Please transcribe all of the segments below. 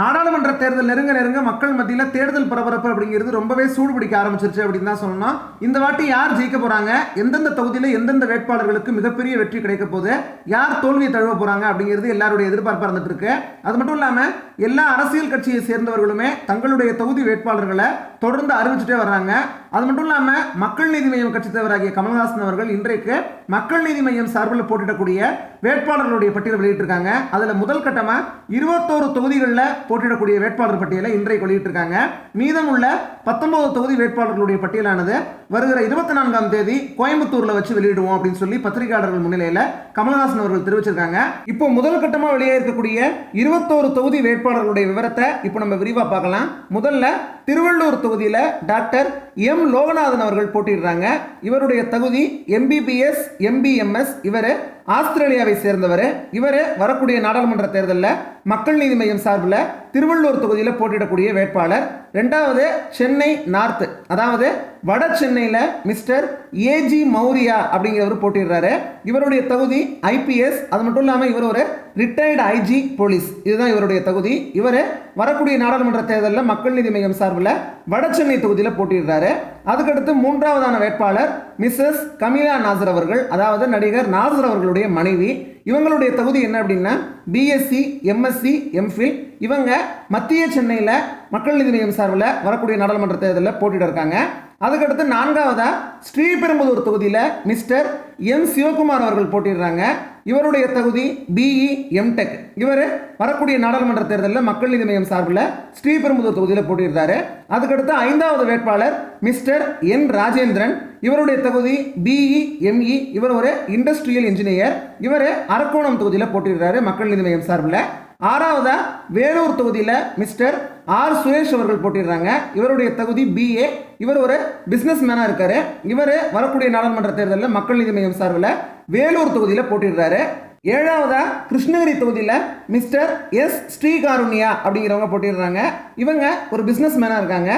நாடாளுமன்ற தேர்தல் நெருங்க நெருங்க மக்கள் மத்தியில் தேர்தல் பரபரப்பு அப்படிங்கிறது ரொம்பவே சூடு பிடிக்க ஆரம்பிச்சிருச்சு அப்படின்னு தான் சொல்லணும். இந்த வாட்டி யார் ஜெயிக்க போறாங்க? எந்தெந்த தொகுதியில் எந்தெந்த வேட்பாளர்களுக்கு மிகப்பெரிய வெற்றி கிடைக்க போகுது? யார் தோல்வியை தழுவ போறாங்க அப்படிங்கிறது எல்லாருடைய எதிர்பார்ப்பாக இருந்துட்டு இருக்கு. அது மட்டும் இல்லாமல் எல்லா அரசியல் கட்சியை சேர்ந்தவர்களுமே தங்களுடைய தொகுதி வேட்பாளர்களை தொடர்ந்து அறிவிச்சுட்டே வர்றாங்க. அது மட்டும் இல்லாமல் மக்கள் நீதி மையம் கட்சித் தலைவராகிய கமல்ஹாசன் அவர்கள் இன்றைக்கு மக்கள் நீதி மையம் சார்பில் போட்டியிடக்கூடிய வேட்பாளர்களுடைய பட்டியலை வெளியிட்டிருக்காங்க. அதில் முதல் கட்டமாக இருபத்தோரு தொகுதிகளில் போட்டியிடக்கூடிய வேட்பாளர் பட்டியலை இன்றைக்கு வெளியிட்டிருக்காங்க. மீதமுள்ள பத்தொன்பது தொகுதி வேட்பாளர்களுடைய பட்டியலானது வருகிற இருபத்தி நான்காம் தேதி கோயம்புத்தூர்ல வச்சு வெளியிடுவோம் அப்படின்னு சொல்லி பத்திரிகையாளர்கள் முன்னிலையில் கமல்ஹாசன் அவர்கள் தெரிவிச்சிருக்காங்க. இப்போ முதல் கட்டமாக வெளியே இருக்கக்கூடிய இருபத்தோரு தொகுதி வேட்பாளர்களுடைய விவரத்தை இப்போ நம்ம விரிவாக பார்க்கலாம். முதல்ல திருவள்ளூர் தொகுதியில் டாக்டர் எம் லோகநாதன் அவர்கள் போட்டிடுறாங்க இவருடைய தகுதி எம்பிபிஎஸ் எம்பிஎம்எஸ் இவர் ஆஸ்திரேலியாவை சேர்ந்தவர். இவர் வரக்கூடிய நாடாளுமன்ற தேர்தலில் மக்கள் நீதி மையம் சார்பில் திருவள்ளூர் தொகுதியில் போட்டியிடக்கூடிய வேட்பாளர். ரெண்டாவது சென்னை நார்த் அதாவது வட சென்னையில் மிஸ்டர் ஏஜி மௌரியா அப்படிங்கிறவர் போட்டிடுறாரு இவருடைய தகுதி ஐபிஎஸ் அது மட்டும் இல்லாமல் இவர் ஒரு ரிட்டையர்டு ஐஜி போலீஸ் இதுதான் இவருடைய தகுதி. இவர் வரக்கூடிய நாடாளுமன்ற தேர்தலில் மக்கள் நீதி மையம் சார்பில் வட சென்னை தொகுதியில் போட்டியிடுறாரு. அதுக்கடுத்து மூன்றாவதான வேட்பாளர் மிஸ்ஸஸ் கமிலா நாசர் அவர்கள் அதாவது நடிகர் நாசர் அவர்களுடைய மனைவி. இவங்களுடைய தகுதி என்ன அப்படின்னா பிஎஸ்சி எம்எஸ்சி எம்ஃபில் இவங்க மத்திய சென்னையில் மக்கள் நீதி மையம் சார்பில் வரக்கூடிய நாடாளுமன்ற தேர்தலில் போட்டிட்டு இருக்காங்க அதுக்கடுத்து நான்காவதாக ஸ்ரீபெரும்புதூர் தொகுதியில் மிஸ்டர் எம் சிவகுமார் அவர்கள் போட்டிடுறாங்க இவருடைய தகுதி பிஇ எம்டெக் இவர் வரக்கூடிய நாடாளுமன்ற தேர்தலில் மக்கள் நீதி மையம் சார்பில் ஸ்ரீபெரும்புதூர் தொகுதியில் போட்டியிருந்தார் அதுக்கடுத்து ஐந்தாவது வேட்பாளர் மிஸ்டர் என் ராஜேந்திரன். இவருடைய தகுதி பிஇ எம்இ இவர் ஒரு இண்டஸ்ட்ரியல் இன்ஜினியர் இவர் அரக்கோணம் தொகுதியில் போட்டிடுறாரு மக்கள் நீதி மையம் சார்பில். ஆறாவதா வேலூர் தொகுதியில் மிஸ்டர் ஆர் சுரேஷ் அவர்கள் போட்டிடுறாங்க. இவருடைய தகுதி பிஏ இவர் ஒரு பிஸ்னஸ் மேனாக இருக்காரு. இவர் வரக்கூடிய நாடாளுமன்ற தேர்தலில் மக்கள் நீதி மையம் சார்பில் வேலூர் தொகுதியில் போட்டிடுறாரு. ஏழாவதா கிருஷ்ணகிரி தொகுதியில் மிஸ்டர் எஸ் ஸ்ரீகாருண்யா அப்படிங்கிறவங்க போட்டிடுறாங்க. இவங்க ஒரு பிஸ்னஸ் மேனாக இருக்காங்க.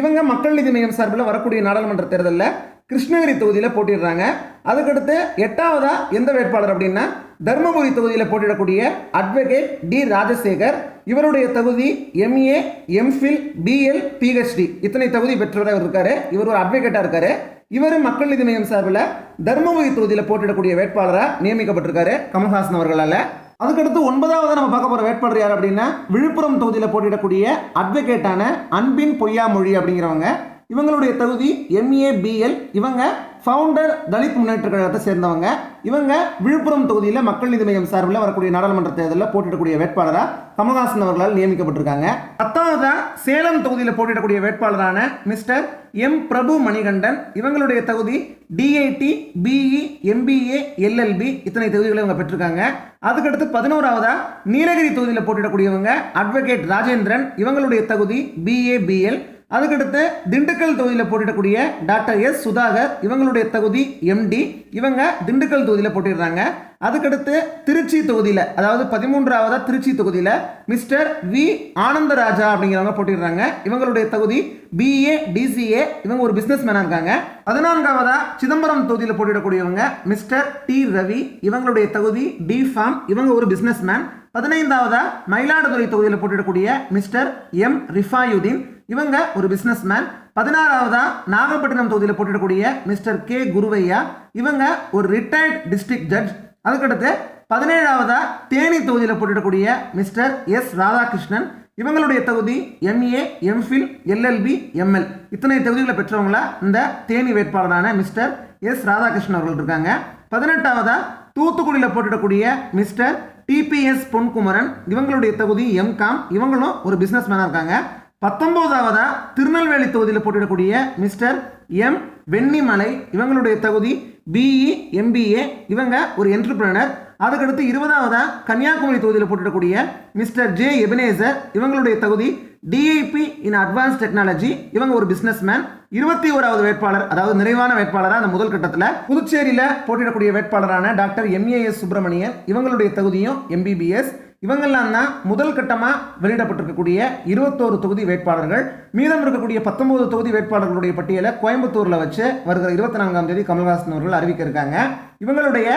இவங்க மக்கள் நீதி மையம் சார்பில் வரக்கூடிய நாடாளுமன்ற தேர்தலில் கிருஷ்ணகிரி தொகுதியில் போட்டிடுறாங்க. அதுக்கடுத்து எட்டாவதா எந்த வேட்பாளர் அப்படின்னா தர்மபுரி தொகுதியில் போட்டியிடக்கூடிய அட்வொகேட் டி ராஜசேகர் இவருடைய தகுதி எம்ஏ எம்ஃபில் பிஎல் பிஹெச்டி இத்தனை தகுதி பெற்றவராக இருக்காரு. இவர் ஒரு அட்வொகேட்டாக இருக்காரு. இவர் மக்கள் நீதி மையம் சார்பில் தர்மபுரி தொகுதியில் போட்டியிடக்கூடிய வேட்பாளராக நியமிக்கப்பட்டிருக்காரு கமல்ஹாசன் அவர்களால். அதுக்கடுத்து ஒன்பதாவது நம்ம பார்க்க போகிற வேட்பாளர் யார் அப்படின்னா விழுப்புரம் தொகுதியில் போட்டியிடக்கூடிய அட்வொகேட்டான அன்பின் பொய்யாமொழி அப்படிங்கிறவங்க. இவங்களுடைய தகுதி எம்ஏ பிஎல் இவங்க ஃபவுண்டர் தலித் முன்னேற்ற கழகத்தை சேர்ந்தவங்க. இவங்க விழுப்புரம் தொகுதியில் மக்கள் நீதி மையம் சார்பில் வரக்கூடிய நாடாளுமன்ற தேர்தலில் போட்டியிடக்கூடிய வேட்பாளராக கமல்ஹாசன் அவர்களால் நியமிக்கப்பட்டிருக்காங்க. பத்தாவதாக சேலம் தொகுதியில் போட்டியிடக்கூடிய வேட்பாளரான மிஸ்டர் எம். பிரபு மணிகண்டன். இவங்களுடைய தகுதி டிஐடி பிஇ எம்பிஏ எல்எல்பி இத்தனை தொகுதிகளை இவங்க பெற்றிருக்காங்க. அதுக்கடுத்து பதினோராவதா நீலகிரி தொகுதியில் போட்டியிடக்கூடியவங்க அட்வொகேட் ராஜேந்திரன். இவங்களுடைய தகுதி பிஏ பிஎல் அதுக்கடுத்து திண்டுக்கல் தொகுதியில் போட்டிடக்கூடிய டாக்டர் எஸ் சுதாகர் இவங்களுடைய தகுதி எம்டி இவங்க திண்டுக்கல் தொகுதியில் போட்டிடுறாங்க அதுக்கடுத்து திருச்சி தொகுதியில் அதாவது பதிமூன்றாவதாக திருச்சி தொகுதியில் மிஸ்டர் வி. ஆனந்தராஜா அப்படிங்கிறவங்க போட்டிடுறாங்க இவங்களுடைய தகுதி பிஏ டிசிஏ இவங்க ஒரு பிஸ்னஸ் மேனாக இருக்காங்க. பதினான்காவதாக சிதம்பரம் தொகுதியில் போட்டியிடக்கூடியவங்க மிஸ்டர் டி. ரவி இவங்களுடைய தகுதி டி. ஃபார்ம் இவங்க ஒரு பிஸ்னஸ் மேன் பதினைந்தாவதாக மயிலாடுதுறை தொகுதியில் போட்டியிடக்கூடிய மிஸ்டர் எம். ரிஃபாயுதீன் இவங்க ஒரு பிஸ்னஸ் மேன் பதினாறாவதா நாகப்பட்டினம் தொகுதியில் போட்டியிடக்கூடிய மிஸ்டர் கே குருவையா. இவங்க ஒரு ரிட்டையர்ட் டிஸ்ட்ரிக்ட் ஜட்ஜ் அதுக்கடுத்து பதினேழாவதா தேனி தொகுதியில் போட்டுடக்கூடிய மிஸ்டர் எஸ் ராதாகிருஷ்ணன். இவங்களுடைய தகுதி எம்ஏ எம்ஃபில் எல்எல்பி எம்எல் இத்தனை தொகுதிகளை பெற்றவங்கள இந்த தேனி வேட்பாளரான மிஸ்டர் எஸ் ராதாகிருஷ்ணன் அவர்கள் இருக்காங்க. பதினெட்டாவதா தூத்துக்குடியில் போட்டியிடக்கூடிய மிஸ்டர் டிபிஎஸ் பொன்குமரன். இவங்களுடைய தகுதி எம்காம் இவங்களும் ஒரு பிஸ்னஸ் மேனாக இருக்காங்க. பத்தொன்பதாவதா திருநெல்வேலி தொகுதியில் போட்டியிடக்கூடிய மிஸ்டர் எம். வெண்ணிமலை. இவங்களுடைய தகுதி பிஇ எம்பிஏ இவங்க ஒரு என்டர்பிரனர் அதுக்கடுத்து இருபதாவதா கன்னியாகுமரி தொகுதியில் போட்டியிடக்கூடிய மிஸ்டர் ஜே எபினேசர் இவங்களுடைய தகுதி டிஐபி இன் அட்வான்ஸ் டெக்னாலஜி இவங்க ஒரு பிஸ்னஸ் மேன் இருபத்தி ஓராவது வேட்பாளர் அதாவது நிறைவான வேட்பாளராக அந்த முதல் கட்டத்தில் புதுச்சேரியில் போட்டியிடக்கூடிய வேட்பாளரான டாக்டர் எம்ஏஎஸ் சுப்பிரமணியன். இவங்களுடைய தகுதியும் எம்பிபிஎஸ் இவங்கெல்லாம் தான் முதல் கட்டமாக வெளியிடப்பட்டிருக்கக்கூடிய இருபத்தோரு தொகுதி வேட்பாளர்கள். மீதம் இருக்கக்கூடிய பத்தொன்பது தொகுதி வேட்பாளர்களுடைய பட்டியலை கோயம்புத்தூரில் வச்சு வருகிற இருபத்தி நான்காம் தேதி கமல்ஹாசன் அவர்கள் அறிவிக்க இருக்காங்க. இவங்களுடைய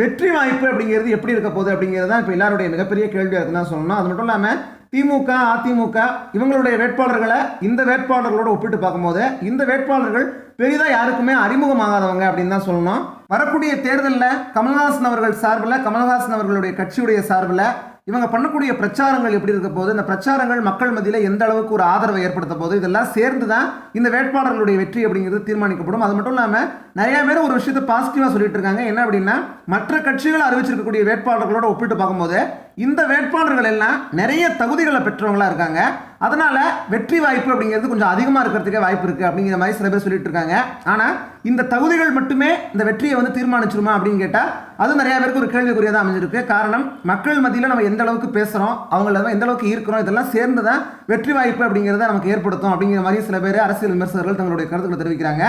வெற்றி வாய்ப்பு அப்படிங்கிறது எப்படி இருக்க போகுது அப்படிங்கிறது தான் இப்போ எல்லாருடைய மிகப்பெரிய கேள்வியாக இருக்குன்னு தான் சொல்லணும். அது மட்டும் இல்லாமல் திமுக அதிமுக இவங்களுடைய வேட்பாளர்களை இந்த வேட்பாளர்களோட ஒப்பிட்டு பார்க்கும்போது இந்த வேட்பாளர்கள் பெரிதாக யாருக்குமே அறிமுகமாகாதவங்க அப்படின்னு தான் சொல்லணும். வரக்கூடிய தேர்தலில் கமல்ஹாசன் அவர்கள் சார்பில் கமல்ஹாசன் அவர்களுடைய கட்சியுடைய சார்பில் இவங்க பண்ணக்கூடிய பிரச்சாரங்கள் எப்படி இருக்க போது இந்த பிரச்சாரங்கள் மக்கள் மத்தியில் எந்த அளவுக்கு ஒரு ஆதரவை ஏற்படுத்த போது இதெல்லாம் சேர்ந்து தான் இந்த வேட்பாளர்களுடைய வெற்றி அப்படிங்கிறது தீர்மானிக்கப்படும். அது மட்டும் இல்லாமல் நிறைய பேர் ஒரு விஷயத்தை பாசிட்டிவாக சொல்லிட்டு இருக்காங்க. என்ன அப்படின்னா மற்ற கட்சிகள் அறிவிச்சிருக்கக்கூடிய வேட்பாளர்களோட ஒப்பிட்டு பார்க்கும்போது இந்த வேட்பாளர்கள் எல்லாம் நிறைய தகுதிகளை பெற்றவங்களா இருக்காங்க. அதனால வெற்றி வாய்ப்பு அப்படிங்கிறது கொஞ்சம் அதிகமாக இருக்கிறதுக்கே வாய்ப்பு இருக்குது அப்படிங்கிற மாதிரி சில பேர் சொல்லிட்டு இருக்காங்க. ஆனால் இந்த தகுதிகள் மட்டுமே இந்த வெற்றியை வந்து தீர்மானிச்சிருமா அப்படின்னு கேட்டால் அது நிறைய பேருக்கு ஒரு கேள்விக்குரியதாக அமைஞ்சிருக்கு. காரணம் மக்கள் மத்தியில் நம்ம எந்த அளவுக்கு பேசுகிறோம் அவங்கள எந்த அளவுக்கு ஈர்க்கிறோம் இதெல்லாம் சேர்ந்து தான் வெற்றி வாய்ப்பு அப்படிங்கிறத நமக்கு ஏற்படுத்தும் அப்படிங்கிற மாதிரி சில பேர் அரசியல் விமர்சகர்கள் தங்களுடைய கருத்துக்களை தெரிவிக்கிறாங்க.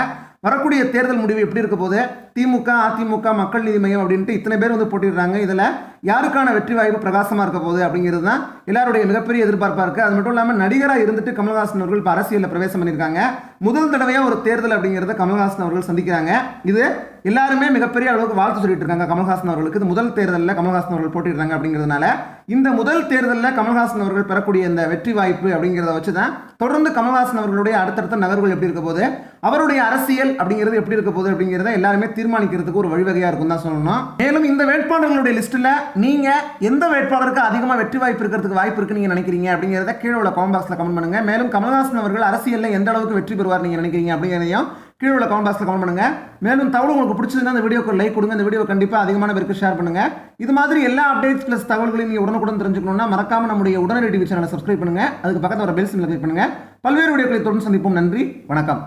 வரக்கூடிய தேர்தல் முடிவு எப்படி இருக்க போது திமுக அதிமுக மக்கள் நீதி மையம் அப்படின்ட்டு இத்தனை பேர் வந்து போட்டிடுறாங்க. இதில் யாருக்கான வெற்றி வாய்ப்பு பிரகாசமாக இருக்க போகுது அப்படிங்கிறது தான் எல்லாருடைய மிகப்பெரிய எதிர்பார்ப்பாக இருக்குது அது மட்டும் இல்லாமல் நடிகராக இருந்துட்டு கமல்ஹாசன் அவர்கள் இப்போ அரசியலில் பிரவேசம் பண்ணியிருக்காங்க. முதல் தடவையாக ஒரு தேர்தல் அப்படிங்கிறத கமல்ஹாசன் அவர்கள் சந்திக்கிறாங்க. இது எல்லாருமே மிகப்பெரிய அளவுக்கு வாழ்த்து சொல்லிட்டு இருக்காங்க கமல்ஹாசன் அவர்களுக்கு. இது முதல் தேர்தலில் கமல்ஹாசன் அவர்கள் போட்டிடுறாங்க அப்படிங்கிறதுனால இந்த முதல் தேர்தலில் கமல்ஹாசன் அவர்கள் பெறக்கூடிய இந்த வெற்றி வாய்ப்பு அப்படிங்கிறத வச்சு தான் தொடர்ந்து கமல்ஹாசன் அவர்களுடைய அடுத்தடுத்த நகர்வுகள் எப்படி இருக்க போது அவருடைய அரசியல் அப்படிங்கிறது எப்படி இருக்க போகுது அப்படிங்கிறத எல்லாருமே தீர்மானிக்கிறதுக்கு ஒரு வழிவகையாக இருக்கும் தான் சொல்லணும். மேலும் இந்த வேட்பாளர்களுடைய லிஸ்ட்டில் நீங்கள் எந்த வேட்பாளருக்கு அதிகமாக வெற்றி வாய்ப்பு இருக்கிறதுக்கு வாய்ப்பு இருக்குன்னு நீங்கள் நினைக்கிறீங்க அப்படிங்கிறத கீழே உள்ள காமெண்ட் பாக்ஸில் கமெண்ட் பண்ணுங்க. மேலும் கமல்ஹாசன் அவர்கள் அரசியலில் எந்த அளவுக்கு வெற்றி பெறுவார் நீங்கள் நினைக்கிறீங்க அப்படிங்கிறதையும் கீழே உள்ள கமெண்ட் பாக்ஸில் கமெண்ட் பண்ணுங்க. மேலும் தகவல் உங்களுக்கு பிடிச்சதுன்னா இந்த வீடியோக்கு லைக் கொடுங்க. இந்த வீடியோ கண்டிப்பாக அதிகமான பேருக்கு ஷேர் பண்ணுங்க. இது மாதிரி எல்லா அப்டேட்ஸ் ப்ளஸ் தகவல்களையும் நீங்கள் உடனுக்குடன் தெரிஞ்சுக்கணும்னா மறக்காம நம்முடைய உடனடி டிவி சேனலை சப்ஸ்கிரைப் பண்ணுங்க. அதுக்கு பக்கத்தில் ஒரு பெல் சிம்மில் கிளிக் பண்ணுங்க. பல்வேறு வீடியோக்களை தொடர்ந்து சந்திப்போம். நன்றி. வணக்கம்.